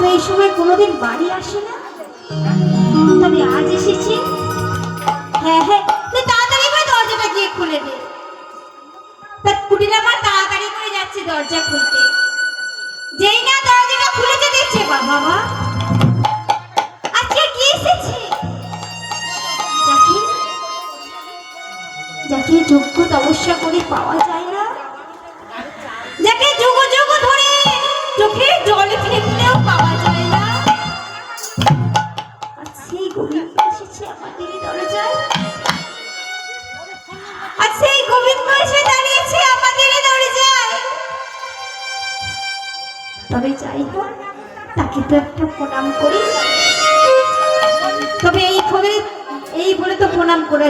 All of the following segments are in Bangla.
তো এই সময় কোনোদিন বাড়ি আসে না? তবে আজ এসেছে। হ্যাঁ হ্যাঁ তুই তাড়াতাড়ি করে দরজাটা গিয়ে খুলে দে। তা কুটির আমার তাড়াতাড়ি করে যাচ্ছে দরজা খুলতে। যেই বাবা যাকে করে পাওয়া যায়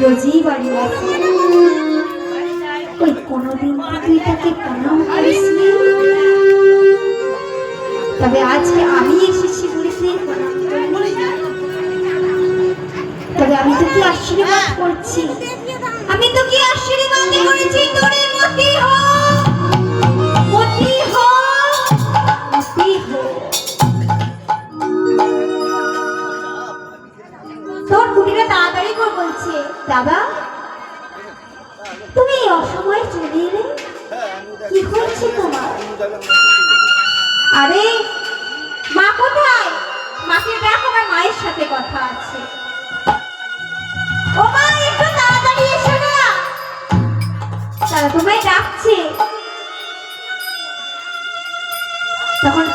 রোজই বাড়ি ওই কোনোদিন তুই তাকে প্রণাম করিসনি তবে আজকে আমি এসেছি বলে তবে আমি তোকে আশীর্বাদ করছি? আমি তোকে আশীর্বাদ করেছি? তোরে মতি হো। মতি হো। মতি হো। তোর কুটিটা বলছে, দাদা, তুমি অসময়ে চলে এলে? কি হয়েছে তোমার? আরে, মা কোথায়? মাকে ডাক আমার মায়ের সাথে কথা আছে। ও মা, একটু তাড়াতাড়ি এসো না। তারা তোমায় ডাকছে। তখন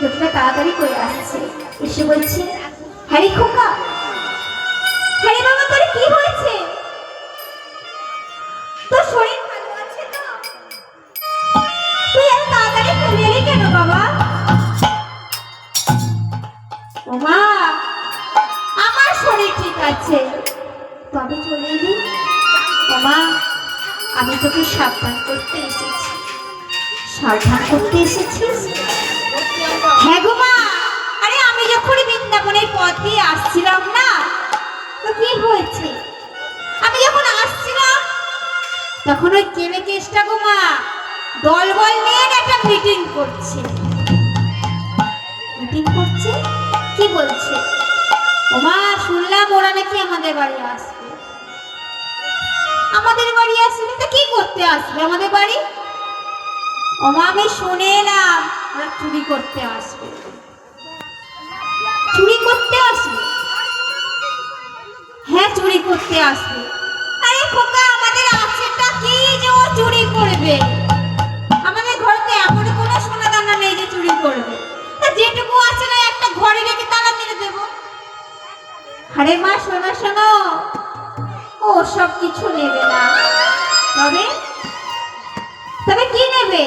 লোকটা তাড়াতাড়ি করে আসছে, এসে বলছে, হ্যারি খোকা, হ্যারি বাবা আমার শরীর ঠিক আছে। তবে চলে এলি? ওমা, আমি তোকে সাবধান করতে এসেছি। সাবধান করতে এসেছিস? হ্যাঁ গো তখন ওই কেনে কেসটা গো মা দলবল নিয়ে একটা মিটিং করছে। মিটিং করছে? কি বলছে? ও মা শুনলাম ওরা নাকি আমাদের বাড়ি আসবে। আমাদের বাড়ি আসবে তো কি করতে আসবে? আমাদের বাড়ি? ও মা আমি শুনে এলাম, ওরা চুরি করতে আসবে। চুরি করতে আসবে? হ্যাঁ চুরি করতে আসবে। আরে খোকা আমাদের আছেটা কি যে ও চুরি করবে? আমাদের ঘরেতে এমন কোনো সোনা দানা নেই যে চুরি করবে। তা যেটুকু আছে না একটা ঘরে রেখে তালা মেরে দেব? আরে মা শোনো শোনো। ও সব কিছু নেবে না। তবে? তবে কি নেবে?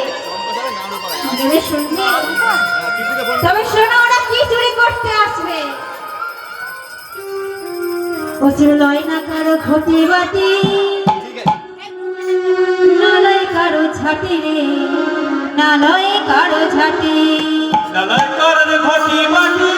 নেবে ওচর লয় না কারও ঘটি বাটি। না লয় কারও ছাটি রে, না লয় কারও ছাটি নালাই কারও ঘটি মাটি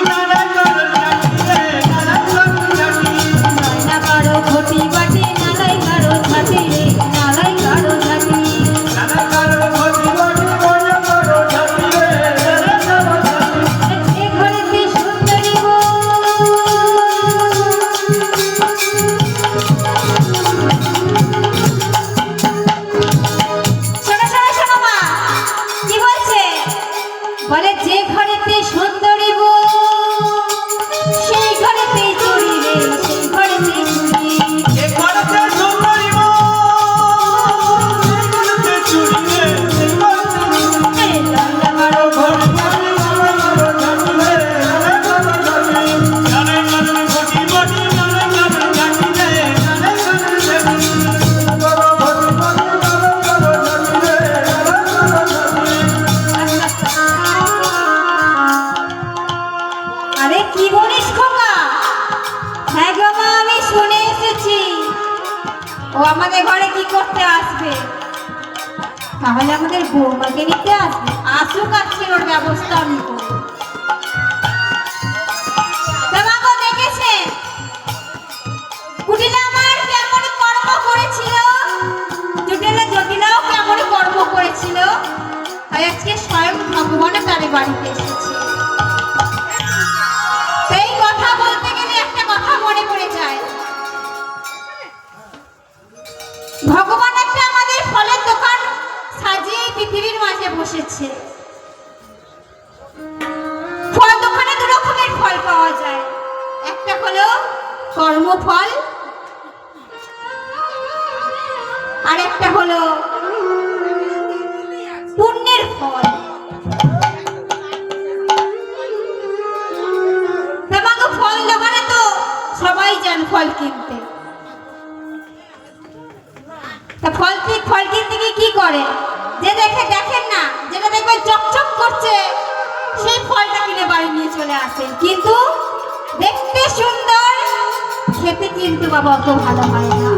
আরে কি বলিস খোকা? হ্যাঁ গো মা, আমি শুনে এসেছি। ও আমাদের ঘরে কি করতে আসবে? তাহলে আমাদের বৌমাকে নিতে আসবে। আসুক, আসছে ওর ব্যবস্থা আমি করব। করেছিল? আজকে স্বয়ং ভগবানও তাদের বাড়িতে এসেছে। ভগবান একটা আমাদের ফলের দোকান সাজিয়ে পৃথিবীর মাঝে বসেছে। ফল দোকানে দু রকমের ফল পাওয়া যায়। একটা হলো কর্মফল আর একটা হলো পুণ্যের ফল। তোমাকে ফল দোকানে তো সবাই যান ফল কিনতে। গিয়ে কি করে? যে দেখে দেখেন না যেটা দেখবে চকচক করছে, সেই ফলটা কিনে বাড়ি নিয়ে চলে আসেন কিন্তু দেখতে সুন্দর, খেতে কিন্তু বাবা অত ভালো হয় না।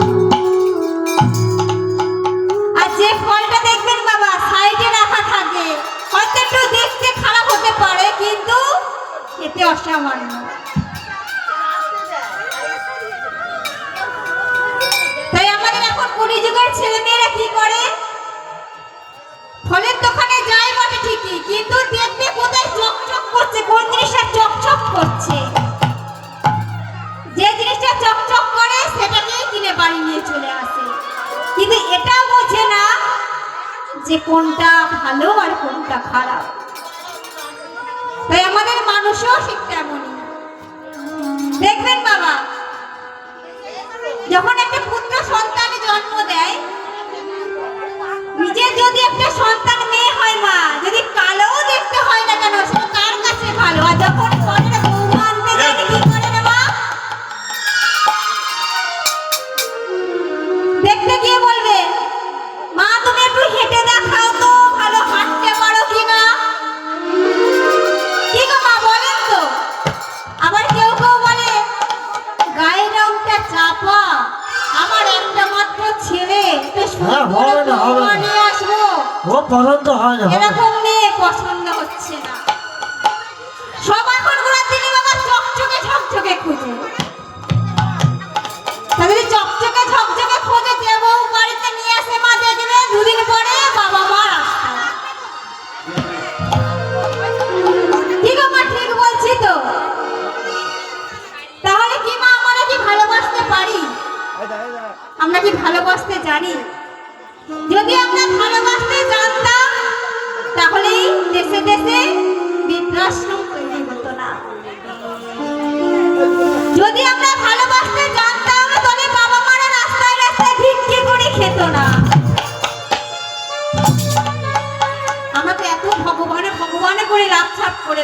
আর যে ফলটা দেখবেন বাবা, সাইডে রাখা থাকে। হয়তো একটু দেখতে খারাপ হতে পারে, কিন্তু খেতে অসামান্য। তাই আমাদের এখন কুড়ি যুগের ছেলে যে কোনটা ভালো আর কোনটা খারাপ। তাই আমাদের মানুষও ঠিক তেমনই। দেখবেন বাবা, যখন একটা পুত্র সন্তান জন্ম দেয় নিজের যদি একটা সন্তান মেয়ে হয় মা, যদি হ্যাঁ, হবে না, হবে না। আসব। ও পছন্দ হয় না। এরকম মেয়ে পছন্দ হচ্ছে না। বাবা চকচকে ঝকঝকে খুঁজে। তাদের চকচকে ঝকঝকে খোঁজে যে বউ বাড়িতে নিয়ে আসে মা দুদিন পরে বাবা মা রাস্তায় কি ঠিক বলছি তো? তাহলে কি মা আমরা কি ভালোবাসতে পারি? আমরা কি ভালোবাসতে জানি?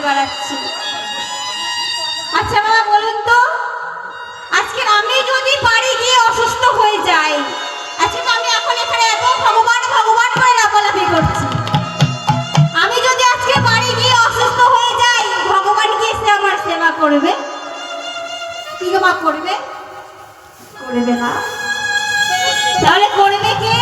বেড়াচ্ছি। আচ্ছা বাবা, বলুন তো, আজকে আমি যদি বাড়ি গিয়ে অসুস্থ হয়ে যাই আজকে তো আমি এখন এখানে এত ভগবান ভগবান করে লাফালাফি করছি। আমি যদি আজকে বাড়ি গিয়ে অসুস্থ হয়ে যাই, ভগবান কি এসে আমার সেবা করবে? কি মা করবে? করবে না। তাহলে করবে কে?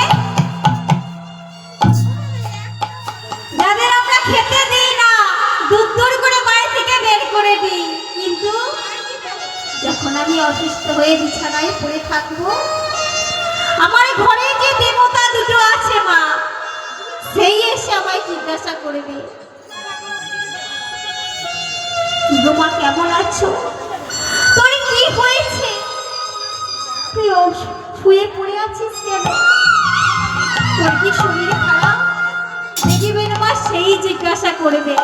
আমি অসুস্থ হয়ে বিছানায় পড়ে থাকব। আমার ঘরে যে দেবতা দুটো আছে, মা, সেই এসে আমায় জিজ্ঞাসা করবে। মা, কেমন আছো? তোর কি হয়েছে? তুই শুয়ে পড়ে আছিস কেন? তোর কি শরীর খারাপ? মা সেই জিজ্ঞাসা করবে।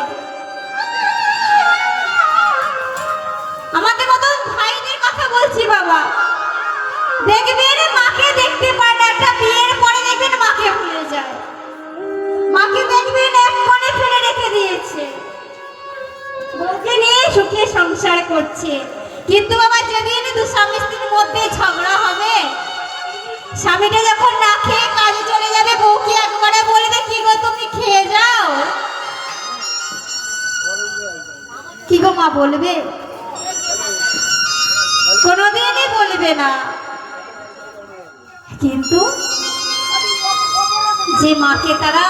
করছে কিন্তু বাবা, যেদিন দু স্বামী স্ত্রীর মধ্যে ঝগড়া হবে, স্বামীটা যখন না খেয়ে কাজে চলে যাবে, বউকে একবারে বলবে কি গো তুমি খেয়ে যাও? কি গো মা বলবে? কোনোদিনই বলবে না। কিন্তু যে মাকে তারা